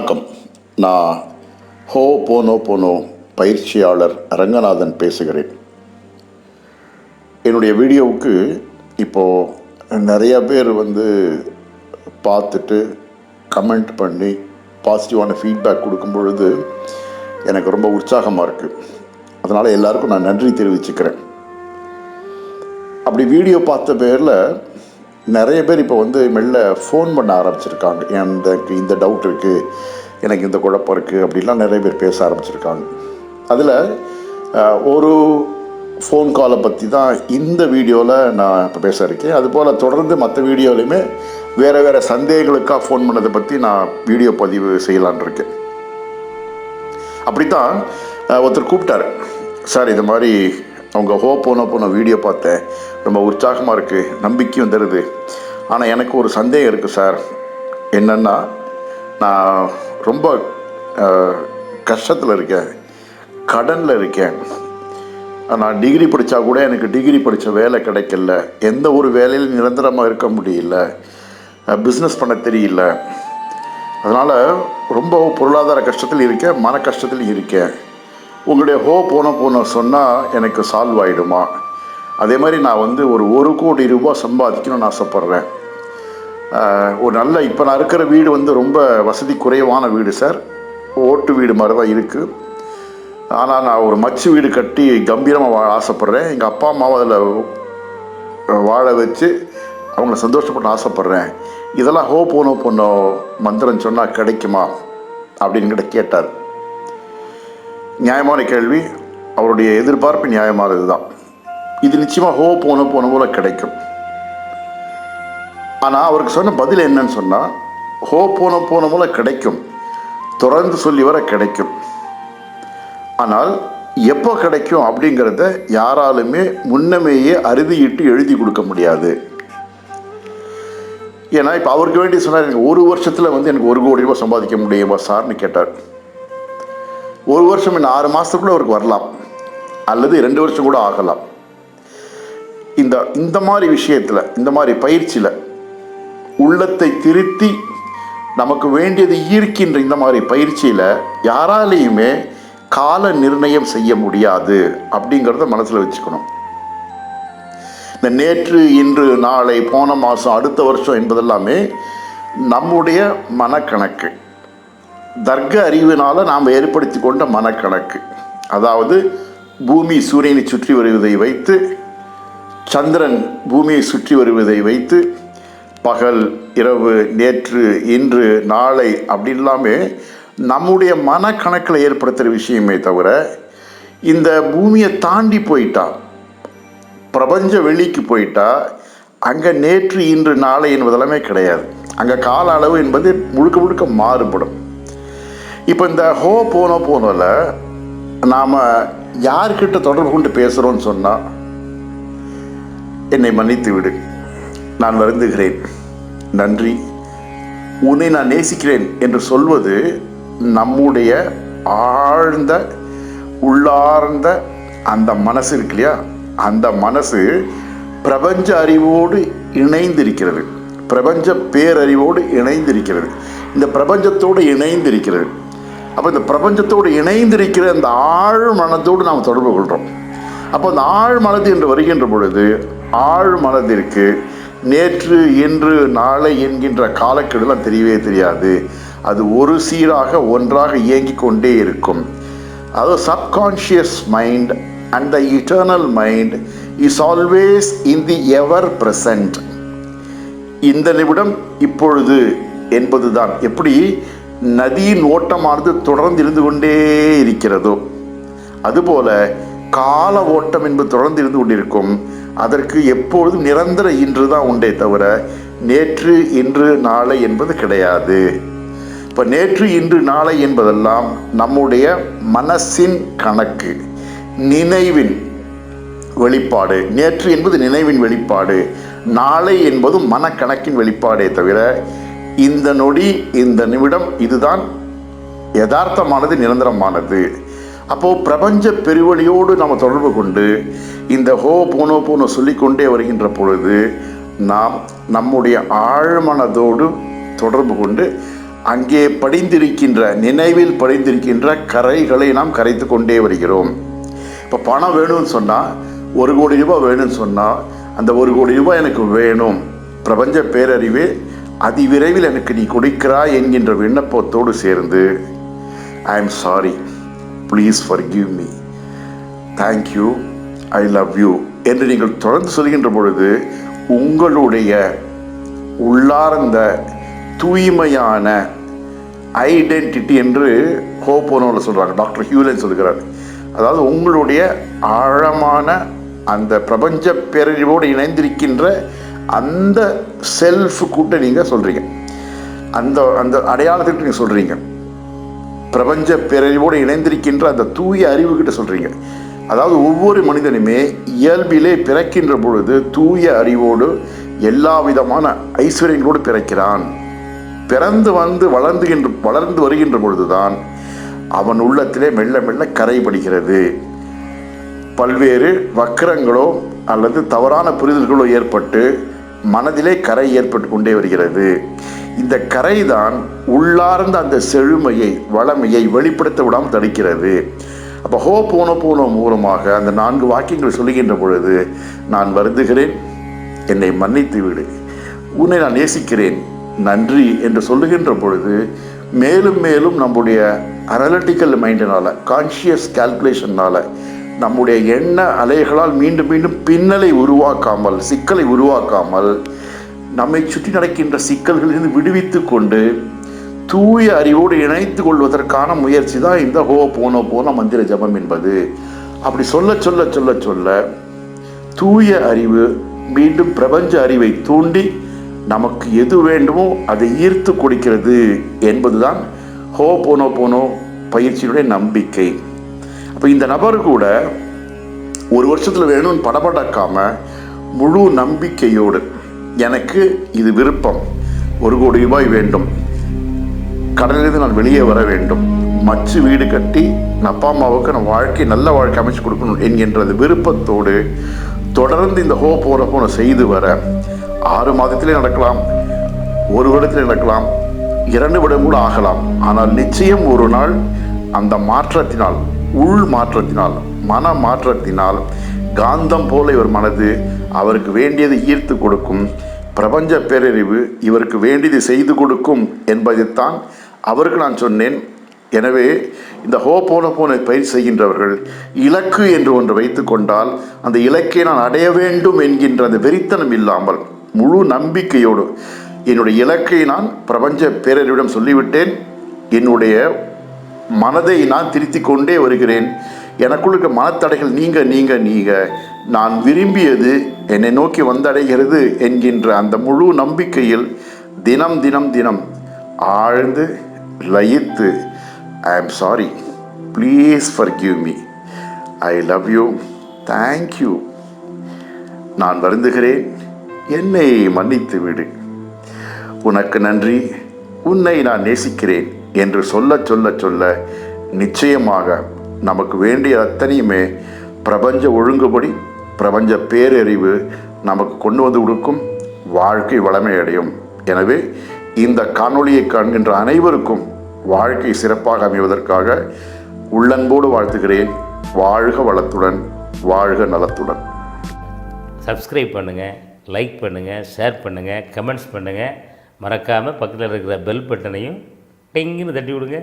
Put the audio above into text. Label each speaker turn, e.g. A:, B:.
A: வணக்கம். நான் ஹோ போனோ போனோ பயிற்சியாளர் ரங்கநாதன் பேசுகிறேன். என்னுடைய வீடியோவுக்கு இப்போது நிறைய பேர் வந்து பார்த்துட்டு கமெண்ட் பண்ணி பாசிட்டிவான ஃபீட்பேக் கொடுக்கும் பொழுது எனக்கு ரொம்ப உற்சாகமாக இருக்குது அதனால் எல்லாருக்கும் நான் நன்றி தெரிவிச்சுக்கிறேன். அப்படி வீடியோ பார்த்த பேரில் நிறைய பேர் இப்போ வந்து மெல்ல ஃபோன் பண்ண ஆரம்பிச்சிருக்காங்க. எனக்கு இந்த டவுட் இருக்குது எனக்கு இந்த குழப்பம் இருக்குது அப்படிலாம் நிறைய பேர் பேச ஆரம்பிச்சிருக்காங்க. அதில் ஒரு ஃபோன் காலை பற்றி தான் இந்த வீடியோவில் நான் இப்போ பேச இருக்கேன். அதுபோல் தொடர்ந்து மற்ற வீடியோலையுமே வேறு வேறு சந்தேகங்களுக்காக ஃபோன் பண்ணதை பற்றி நான் வீடியோ பதிவு செய்யலான் இருக்கேன். அப்படித்தான் தான் ஒருத்தர் கூப்பிட்டாரு. சார் இது மாதிரி அவங்க ஹோ போன போன வீடியோ பார்த்தேன். ரொம்ப உற்சாகமாக இருக்குது நம்பிக்கையும் தருது. ஆனால் எனக்கு ஒரு சந்தேகம் இருக்குது சார். என்னென்னா நான் ரொம்ப கஷ்டத்தில் இருக்கேன். கடனில் இருக்கேன். நான் டிகிரி படித்தா கூட எனக்கு டிகிரி படித்த வேலை கிடைக்கல. எந்த ஒரு வேலையிலும் நிரந்தரமாக இருக்க முடியல. பிஸ்னஸ் பண்ண தெரியல. அதனால் ரொம்ப பொருளாதார கஷ்டத்தில் இருக்கேன் மன கஷ்டத்தில் இருக்கேன். உங்களுடைய ஹோ போன போன சொன்னால் எனக்கு சால்வ் ஆகிடுமா அதே மாதிரி நான் வந்து ஒரு ஒரு கோடி ரூபாய் சம்பாதிக்கணும்னு ஆசைப்பட்றேன். ஒரு நல்ல இப்போ நான் இருக்கிற வீடு வந்து ரொம்ப வசதி குறைவான வீடு சார் ஓட்டு வீடு மாதிரி தான் இருக்குது ஆனால் நான் ஒரு மச்சு வீடு கட்டி கம்பீரமாக வாழ ஆசைப்பட்றேன். எங்கள் அப்பா அம்மாவை அதில் வாழ வச்சு அவங்கள சந்தோஷப்பட்டு ஆசைப்பட்றேன். இதெல்லாம் ஹோ போனோ போனோ மந்திரம் சொன்னால் கிடைக்குமா? அப்படின்னு கிட்ட கேட்டார். நியாயமான கேள்வி. அவருடைய எதிர்பார்ப்பு நியாயமானது தான் இது நிச்சயமாக ஹோ போன போன போல கிடைக்கும். ஆனால் அவருக்கு சொன்ன பதில் என்னன்னு சொன்னால் ஹோ போன போன போல கிடைக்கும். தொடர்ந்து சொல்லி வர கிடைக்கும். ஆனால் எப்போ கிடைக்கும் அப்படிங்கிறத யாராலுமே முன்னமேயே அறுதியிட்டு எழுதி கொடுக்க முடியாது. ஏன்னா இப்போ அவருக்கு வேண்டி சொன்னார் எனக்கு ஒரு வருஷத்தில் வந்து எனக்கு ஒரு கோடி ரூபாய் சம்பாதிக்க முடியுமா சார்னு கேட்டார். ஒரு வருஷம் இன்னும் ஆறு மாதத்துக்குள்ளே அவருக்கு வரலாம். அல்லது ரெண்டு வருஷம் கூட ஆகலாம். இந்த இந்த மாதிரி விஷயத்தில் இந்த மாதிரி பயிற்சியில் உள்ளத்தை திருத்தி நமக்கு வேண்டியது ஈர்க்கின்ற இந்த மாதிரி பயிற்சியில் யாராலையுமே கால நிர்ணயம் செய்ய முடியாது அப்படிங்கிறத மனசில் வச்சுக்கணும். இந்த நேற்று இன்று நாளை போன மாதம் அடுத்த வருஷம் என்பதெல்லாமே நம்முடைய மனக்கணக்கு. தர்க்க அறிவினால் நாம் ஏற்படுத்தி கொண்ட மனக்கணக்கு. அதாவது பூமி சூரியனை சுற்றி வருவதை வைத்து சந்திரன் பூமியை சுற்றி வருவதை வைத்து பகல் இரவு நேற்று இன்று நாளை அப்படி எல்லாமே நம்முடைய மனக்கணக்கில் ஏற்படுத்துகிற விஷயமே தவிர இந்த பூமியை தாண்டி போயிட்டா பிரபஞ்ச வெளிக்கு போயிட்டா அங்கே நேற்று இன்று நாளை என்பதெல்லாமே கிடையாது. அங்கே கால அளவு என்பது முழுக்க முழுக்க மாறுபடும். இப்போ இந்த ஹோ போனோ போனோவில் நாம் யார்கிட்ட தொடர்பு கொண்டு பேசுகிறோன்னு சொன்னால் என்னை மன்னித்து விடு. நான் வருந்துகிறேன். நன்றி. உன்னை நான் நேசிக்கிறேன் என்று சொல்வது நம்முடைய ஆழ்ந்த உள்ளார்ந்த அந்த மனசு இருக்கு இல்லையா? அந்த மனசு பிரபஞ்ச அறிவோடு இணைந்திருக்கிறது. பிரபஞ்ச பேரறிவோடு இணைந்திருக்கிறது. இந்த பிரபஞ்சத்தோடு இணைந்திருக்கிறது. அப்போ இந்த பிரபஞ்சத்தோடு இணைந்திருக்கிற அந்த ஆழ் நாம் தொடர்பு கொள்கிறோம் அப்போ அந்த ஆழ் மனது என்று வருகின்ற பொழுது ஆழ் மனதிற்கு நேற்று இன்று நாளை என்கின்ற காலக்கெடுலாம் தெரியவே தெரியாது. அது ஒரு சீராக ஒன்றாக இயங்கிக் கொண்டே இருக்கும். அது subconscious mind and the eternal mind is always in the ever present இந்த நிமிடம் இப்பொழுது என்பதுதான். எப்படி? நதியின் ஓட்டமானது தொடர்ந்து இருந்து கொண்டே இருக்கிறதோ? அதுபோல கால ஓட்டம் என்பது தொடர்ந்து இருந்து கொண்டிருக்கும். அதற்கு எப்பொழுதும் நிரந்தர இன்று தான் உண்டே தவிர நேற்று இன்று நாளை என்பது கிடையாது. இப்போ நேற்று இன்று நாளை என்பதெல்லாம் நம்முடைய மனசின் கணக்கு நினைவின் வெளிப்பாடு. நேற்று என்பது நினைவின் வெளிப்பாடு நாளை என்பது மனக்கணக்கின் வெளிப்பாடே தவிர இந்த நொடி இந்த நிமிடம் இதுதான். யதார்த்தமானது நிரந்தரமானது. அப்போது பிரபஞ்ச பெருவழியோடு நாம் தொடர்பு கொண்டு இந்த ஹோ போனோ போனோ சொல்லிக்கொண்டே வருகின்ற பொழுது நாம் நம்முடைய ஆழ்மனதோடு தொடர்பு கொண்டு அங்கே படிந்திருக்கின்ற நினைவில் படிந்திருக்கின்ற கரைகளை நாம் கரைத்து கொண்டே வருகிறோம். இப்போ பணம் வேணும்னு சொன்னால் ஒரு கோடி ரூபாய் வேணும்னு சொன்னால் அந்த ஒரு கோடி ரூபாய் எனக்கு வேணும். பிரபஞ்ச பேரறிவே அதிவிரைவில் எனக்கு நீ கொடுக்கிறாய் என்கின்ற விண்ணப்பத்தோடு சேர்ந்து I'm sorry please forgive me thank you I love you என்று நீங்கள் தொடர்ந்து சொல்கின்ற பொழுது உங்களுடைய உள்ளார்ந்த தூய்மையான ஐடென்டிட்டி என்று ஹோப்போனோவில் சொல்கிறாங்க டாக்டர் ஹியூலன் சொல்கிறார். அதாவது உங்களுடைய ஆழமான அந்த பிரபஞ்ச பேரழிவோடு இணைந்திருக்கின்ற அந்த செல்ஃப் கூட்ட நீங்கள் சொல்கிறீங்க அந்த அந்த அடையாளத்துக்கு நீங்கள் சொல்கிறீங்க பிரபஞ்ச பேரறிவோடு இணைந்திருக்கின்ற அந்த தூய அறிவுக்கிட்ட சொல்கிறீங்க அதாவது ஒவ்வொரு மனிதனுமே இயல்பிலே பிறக்கின்ற பொழுது தூய அறிவோடு எல்லா விதமான ஐஸ்வர்யங்களோடு பிறக்கிறான். பிறந்து வந்து வளர்ந்துகின்ற வளர்ந்து வருகின்ற பொழுதுதான் அவன் உள்ளத்திலே மெல்ல மெல்ல கரைபடுகிறது. பல்வேறு வக்கரங்களோ அல்லது தவறான புரிதல்களோ ஏற்பட்டு மனதிலே கரை ஏற்பட்டு கொண்டே வருகிறது. இந்த கரைதான் உள்ளார்ந்த அந்த செழுமையை வளமையை வெளிப்படுத்த விடாமல் தடுக்கிறது. அப்போ ஹோ போன போன மூலமாக அந்த நான்கு வாக்கியங்கள் சொல்லுகின்ற பொழுது நான் வருந்துகிறேன் என்னை மன்னித்து விடு. உன்னை நான் நேசிக்கிறேன் நன்றி என்று சொல்லுகின்ற பொழுது மேலும் மேலும் நம்முடைய அனலிட்டிக்கல் மைண்டினால் கான்ஷியஸ் கால்குலேஷனால் நம்முடைய எண்ண அலைகளால் மீண்டும் மீண்டும் பின்னலை உருவாக்காமல் சிக்கலை உருவாக்காமல் நம்மை சுற்றி நடக்கின்ற சிக்கல்களிலிருந்து விடுவித்து கொண்டு தூய அறிவோடு இணைத்து கொள்வதற்கான முயற்சி தான் இந்த ஹோ போனோ போன மந்திர ஜபம் என்பது. அப்படி சொல்ல சொல்ல சொல்ல சொல்ல தூய அறிவு மீண்டும் பிரபஞ்ச அறிவை தூண்டி நமக்கு எது வேண்டுமோ அதை ஈர்த்து கொடுக்கிறது என்பதுதான் ஹோ போனோ போனோ பயிற்சியினுடைய நம்பிக்கை. இப்போ இந்த நபர் கூட ஒரு வருஷத்தில் வேணும்னு படபடக்காமல் முழு நம்பிக்கையோடு எனக்கு இது விருப்பம் ஒரு கோடி ரூபாய் வேண்டும். கடலிலிருந்து நான் வெளியே வர வேண்டும். மச்சு வீடு கட்டி என் அப்பா அம்மாவுக்கு நான் வாழ்க்கை நல்ல வாழ்க்கை அமைச்சு கொடுக்கணும் என்கின்ற அந்த விருப்பத்தோடு தொடர்ந்து இந்த ஹோ போகிறப்போ நான் செய்து வர ஆறு மாதத்திலே நடக்கலாம் ஒரு வருடத்திலே நடக்கலாம் இரண்டு வருடம் கூட ஆகலாம். ஆனால் நிச்சயம் ஒரு நாள் அந்த மாற்றத்தினால் உள் மாற்றத்தினால் மன மாற்றத்தினால் காந்தம் போல இவர் மனது அவருக்கு வேண்டியதை ஈர்த்து கொடுக்கும் பிரபஞ்ச பேரறிவு இவருக்கு வேண்டியதை செய்து கொடுக்கும் என்பதைத்தான் அவருக்கு நான் சொன்னேன். எனவே இந்த ஹோ போன போன பயிற்சி செய்கின்றவர்கள் இலக்கு என்று ஒன்று வைத்து கொண்டால் அந்த இலக்கை நான் அடைய வேண்டும் என்கின்ற அந்த வெறித்தனம் இல்லாமல் முழு நம்பிக்கையோடு என்னுடைய இலக்கை நான் பிரபஞ்ச பேரறிவிடம் சொல்லிவிட்டேன். என்னுடைய மனதை நான் திருத்திக் கொண்டே வருகிறேன். எனக்குள்ள இருக்க மனத்தடைகள் நீங்க நீங்க நீங்க. நான் விரும்பியது என்னை நோக்கி வந்தடைகிறது என்கின்ற அந்த முழு நம்பிக்கையில் தினம் தினம் தினம் ஆழ்ந்து லயித்து I am sorry please forgive me I love you thank you நான் வருந்துகிறேன். என்னை மன்னித்து விடு. உனக்கு நன்றி. உன்னை நான் நேசிக்கிறேன். என்று சொல்ல சொல்ல சொல்ல நிச்சயமாக நமக்கு வேண்டிய அத்தனையுமே பிரபஞ்ச ஒழுங்குபடி பிரபஞ்ச பேரறிவு நமக்கு கொண்டு வந்து கொடுக்கும் வாழ்க்கை வளமை அடையும். எனவே இந்த காணொளியை காண்கின்ற அனைவருக்கும் வாழ்க்கை சிறப்பாக அமைவதற்காக உள்ளன்போடு வாழ்த்துகிறேன். வாழ்க வளத்துடன் வாழ்க நலத்துடன்.
B: சப்ஸ்கிரைப் பண்ணுங்கள் லைக் பண்ணுங்கள் ஷேர் பண்ணுங்கள் கமெண்ட்ஸ் பண்ணுங்கள் மறக்காமல் பக்கத்தில் இருக்கிற பெல் பட்டனையும் டிங்குன்னு தட்டி விடுங்க